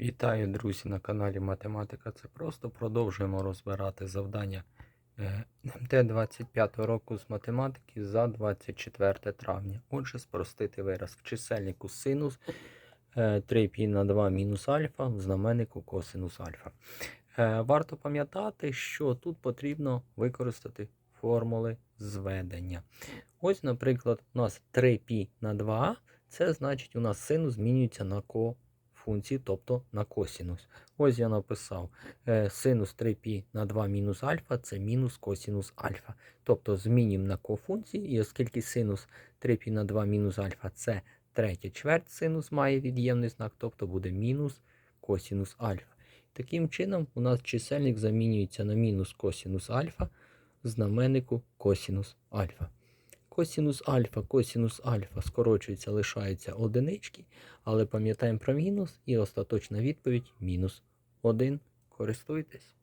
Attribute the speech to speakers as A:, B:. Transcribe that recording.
A: Вітаю, друзі, на каналі Математика. Це просто продовжуємо розбирати завдання е, МТ 25 року з математики за 24 травня. Отже, спростити вираз в чисельнику синус 3π на 2 мінус альфа, в знаменнику косинус альфа. Е, Варто пам'ятати, що тут потрібно використати формули зведення. Ось, наприклад, у нас 3π на 2, це значить, у нас синус змінюється на ко функції, тобто на косінус. Ось я написав е, синус 3π на 2 мінус альфа це мінус косінус альфа. Тобто змінюємо на кофункції, і оскільки синус 3π на 2 мінус альфа це третя чверть синус має від'ємний знак, тобто буде мінус косінус альфа. Таким чином, у нас чисельник замінюється на мінус косінус альфа знаменнику косінус альфа. Косінус альфа, косінус альфа скорочується, лишається одинички, але пам'ятаємо про мінус і остаточна відповідь мінус 1. Користуйтесь.